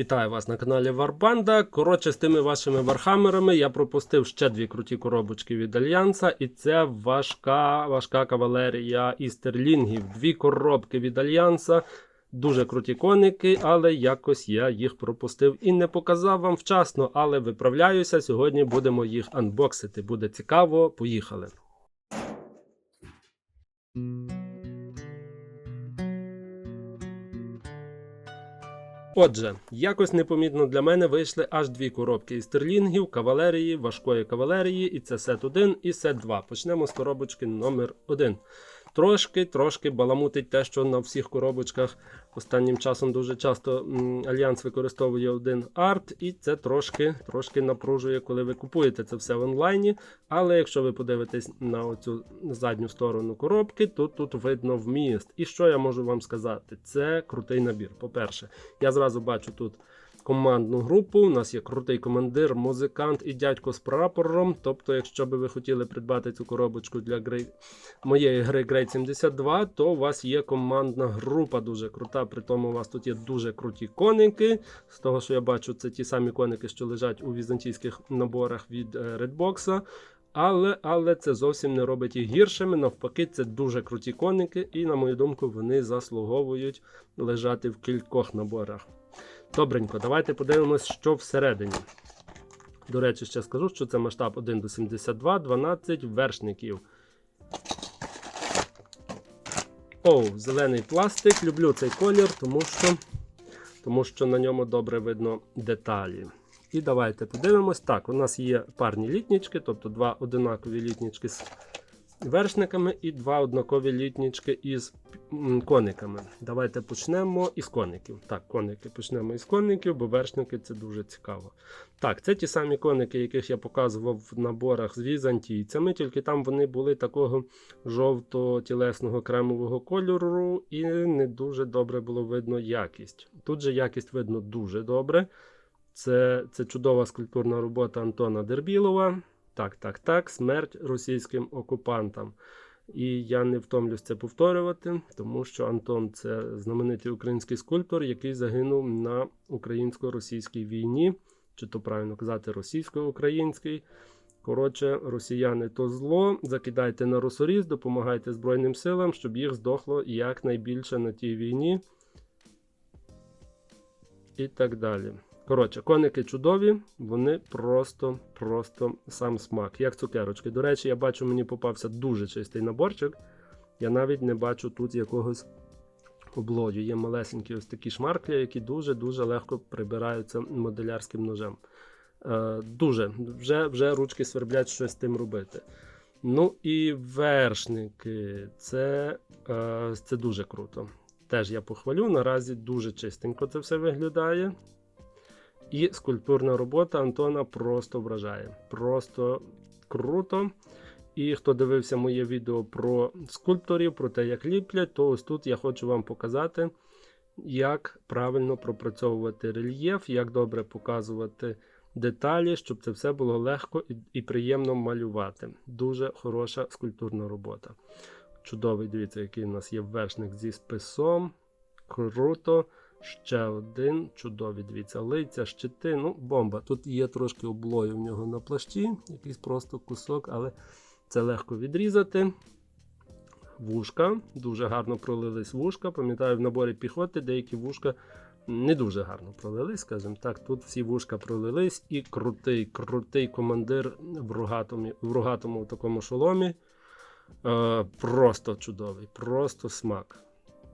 Вітаю вас на каналі Варбанда. Коротше, з тими вашими вархамерами я пропустив ще дві круті коробочки від Альянса, і це важка, важка кавалерія істерлінгів. Дві коробки від Альянса. Дуже круті коники, але якось я їх пропустив і не показав вам вчасно, але виправляюся. Сьогодні будемо їх анбоксити. Буде цікаво. Поїхали. Отже, якось непомітно для мене вийшли аж дві коробки із стерлінгів, кавалерії, важкої кавалерії, і це сет 1 і сет 2. Почнемо з коробочки номер 1 Трошки, трошки баламутить те, що на всіх коробочках останнім часом дуже часто Альянс використовує один арт, і це трошки, трошки напружує, коли ви купуєте це все в онлайні. Але якщо ви подивитесь на оцю задню сторону коробки, то тут видно вміст. І що я можу вам сказати? Це крутий набір. По-перше, я зразу бачу тут командну групу. У нас є крутий командир, музикант і дядько з прапором. Тобто, якщо би ви хотіли придбати цю коробочку для гри... моєї гри Great 72, то у вас є командна група дуже крута. При тому у вас тут є дуже круті коники. З того, що я бачу, це ті самі коники, що лежать у візантійських наборах від е, Redbox. Але, але це зовсім не робить їх гіршими. Навпаки, це дуже круті коники, і, на мою думку, вони заслуговують лежати в кількох наборах. Добренько, давайте подивимось, що всередині. До речі, ще скажу, що це масштаб 1 до 72, 12 вершників. Оу, зелений пластик. Люблю цей колір, тому що, тому що на ньому добре видно деталі. І давайте подивимось. Так, у нас є парні літнічки, тобто два одинакові літнічки вершниками і два однакові літнічки із кониками. Давайте почнемо із коників. Так, коники почнемо із коників, бо вершники це дуже цікаво. Так, це ті самі коники, яких я показував в наборах з візантійцями, тільки там вони були такого жовто-тілесного кремового кольору, і не дуже добре було видно якість. Тут же якість видно дуже добре. Це, це чудова скульптурна робота Антона Дербілова. Так, так, так, смерть російським окупантам. І я не втомлюсь це повторювати, тому що Антон це знаменитий український скульптор, який загинув на українсько-російській війні, чи то правильно казати, російсько-українській. Коротше, росіяни то зло. Закидайте на росоріз, допомагайте Збройним силам, щоб їх здохло якнайбільше на тій війні. І так далі. Коротше, коники чудові, вони просто, просто сам смак, як цукерочки. До речі, я бачу, мені попався дуже чистий наборчик. Я навіть не бачу тут якогось облою. Є малесенькі ось такі шмарклі, які дуже-дуже легко прибираються моделярським ножем. Е, дуже, вже, вже ручки сверблять щось з тим робити. Ну і вершники. Це, е, це дуже круто. Теж я похвалю. Наразі дуже чистенько це все виглядає. І скульптурна робота Антона просто вражає. Просто круто. І хто дивився моє відео про скульпторів, про те, як ліплять, то ось тут я хочу вам показати, як правильно пропрацьовувати рельєф, як добре показувати деталі, щоб це все було легко і, приємно малювати. Дуже хороша скульптурна робота. Чудовий, дивіться, який у нас є вершник зі списом. Круто. Ще один чудовий, дивіться, лиця, щити, ну, бомба. Тут є трошки облою в нього на плащі, якийсь просто кусок, але це легко відрізати. Вушка, дуже гарно пролились вушка. Пам'ятаю, в наборі піхоти деякі вушка не дуже гарно пролились, скажімо так. Тут всі вушка пролились, і крутий, крутий командир в рогатому, в рогатому такому шоломі. Е, просто чудовий, просто смак.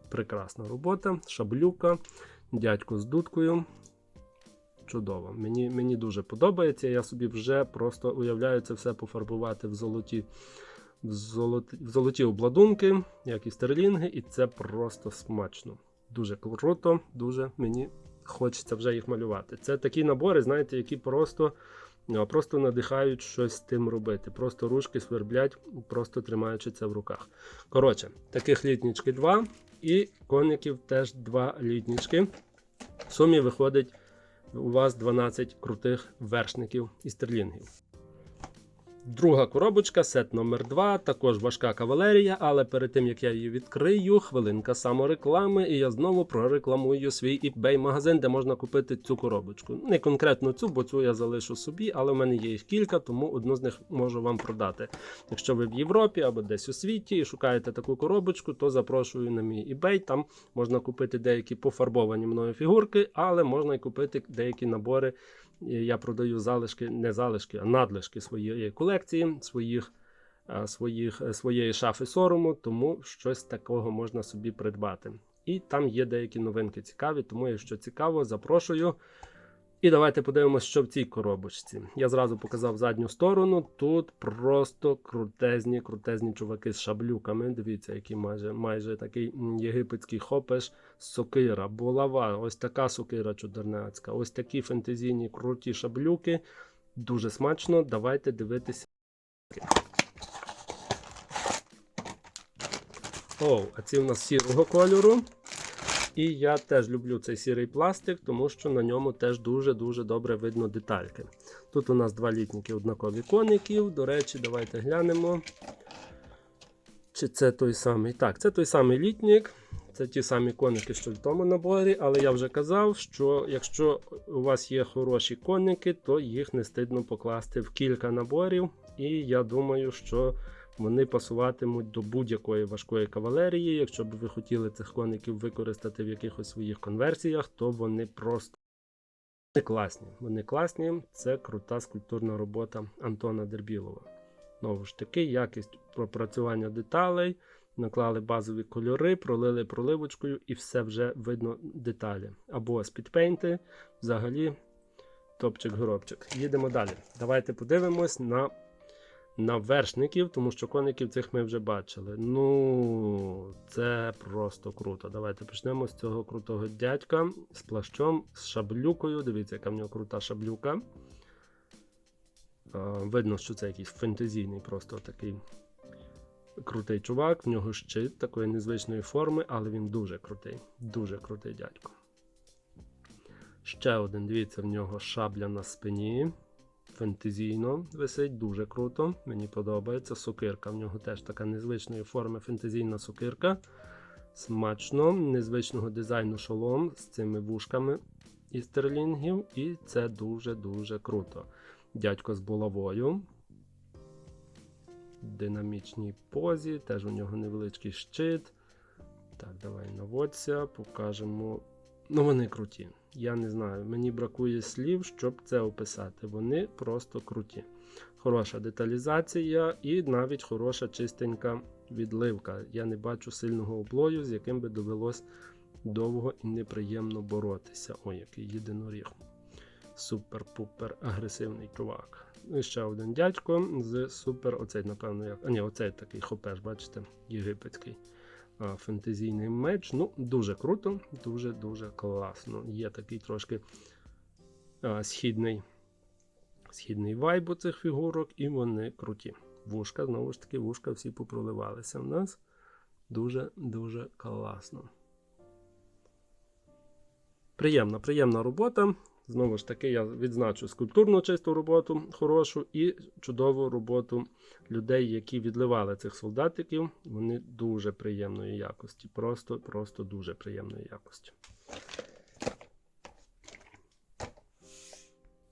Прекрасна робота, шаблюка, дядько з дудкою. Чудово. Мені мені дуже подобається. Я собі вже просто уявляю це все пофарбувати в золоті в золоті, в золоті обладунки, як і стерлінги, і це просто смачно. Дуже круто, дуже мені хочеться вже їх малювати. Це такі набори, знаєте, які просто просто надихають щось з тим робити. Просто ручки сверблять, просто тримаючи це в руках. Коротше, таких літнічки два. І коників теж два літнічки. В сумі виходить у вас 12 крутих вершників і стерлінгів. Друга коробочка, сет номер 2 також важка кавалерія, але перед тим як я її відкрию, хвилинка самореклами, і я знову прорекламую свій eBay магазин, де можна купити цю коробочку. Не конкретно цю, бо цю я залишу собі, але в мене є їх кілька, тому одну з них можу вам продати. Якщо ви в Європі або десь у світі і шукаєте таку коробочку, то запрошую на мій eBay. Там можна купити деякі пофарбовані мною фігурки, але можна і купити деякі набори. Я продаю залишки, не залишки, а надлишки своєї колекції, своїх, своїх, е, своєї шафи сорому, тому щось такого можна собі придбати. І там є деякі новинки цікаві, тому якщо цікаво, запрошую. І давайте подивимося, що в цій коробочці. Я зразу показав задню сторону. Тут просто крутезні, крутезні чуваки з шаблюками. Дивіться, який майже майже такий єгипетський хопеш, сокира, булава. Ось така сокира чудернацька. Ось такі фентезійні круті шаблюки. Дуже смачно. Давайте дивитися. О, а ці в нас сірого кольору. І я теж люблю цей сірий пластик, тому що на ньому теж дуже-дуже добре видно детальки. Тут у нас два літніки однакові коників. До речі, давайте глянемо. Чи це той самий? Так, це той самий літнік. Це ті самі коники, що в тому наборі, але я вже казав, що якщо у вас є хороші коники, то їх не стидно покласти в кілька наборів. І я думаю, що вони пасуватимуть до будь-якої важкої кавалерії. Якщо б ви хотіли цих коників використати в якихось своїх конверсіях, то вони просто вони класні. Вони класні. Це крута скульптурна робота Антона Дербілова. Знову ж таки, якість пропрацювання деталей, наклали базові кольори, пролили проливочкою і все вже видно деталі. Або спідпейнти, взагалі топчик-горобчик. Їдемо далі. Давайте подивимось на на вершників, тому що коників цих ми вже бачили. Ну, це просто круто. Давайте почнемо з цього крутого дядька з плащом, з шаблюкою. Дивіться, яка в нього крута шаблюка. Видно, що це якийсь фентезійний, просто такий крутий чувак. В нього щит такої незвичної форми, але він дуже крутий. Дуже крутий дядько. Ще один, дивіться, в нього шабля на спині фентезійно висить, дуже круто. Мені подобається. Сокирка. В нього теж така незвичної форми фентезійна сокирка. Смачно, незвичного дизайну шолом з цими вушками із стерлінгів. І це дуже-дуже круто. Дядько з булавою. Динамічній позі, теж у нього невеличкий щит. Так, давай наводься, покажемо. Ну, вони круті. Я не знаю, мені бракує слів, щоб це описати. Вони просто круті. Хороша деталізація і навіть хороша чистенька відливка. Я не бачу сильного облою, з яким би довелось довго і неприємно боротися. Ой, який єдиноріг. Супер-пупер агресивний чувак. І ще один дядько з супер. Оцей, напевно, як. А ні, оцей такий хопеш, бачите, єгипетський фентезійний меч. Ну, дуже круто, дуже-дуже класно. Є такий трошки а, східний східний вайб у цих фігурок, і вони круті. Вушка, знову ж таки, вушка всі попроливалися в нас. Дуже-дуже класно. Приємна, приємна робота. Знову ж таки, я відзначу скульптурну чисту роботу, хорошу і чудову роботу людей, які відливали цих солдатиків. Вони дуже приємної якості. Просто, просто дуже приємної якості.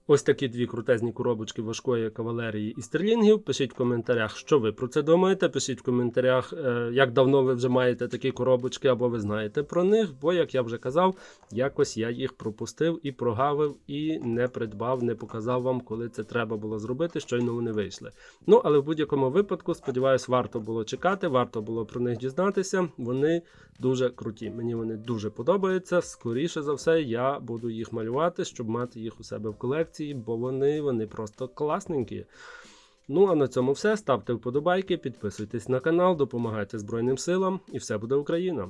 Ось такі дві крутезні коробочки важкої кавалерії і стерлінгів. Пишіть в коментарях, що ви про це думаєте. Пишіть в коментарях, е, як давно ви вже маєте такі коробочки, або ви знаєте про них. Бо, як я вже казав, якось я їх пропустив і прогавив, і не придбав, не показав вам, коли це треба було зробити. Щойно вони вийшли. Ну, але в будь-якому випадку, сподіваюсь, варто було чекати, варто було про них дізнатися. Вони дуже круті. Мені вони дуже подобаються. Скоріше за все, я буду їх малювати, щоб мати їх у себе в колекції бо вони, вони просто класненькі. Ну а на цьому все. Ставте вподобайки, підписуйтесь на канал, допомагайте Збройним силам і все буде Україна!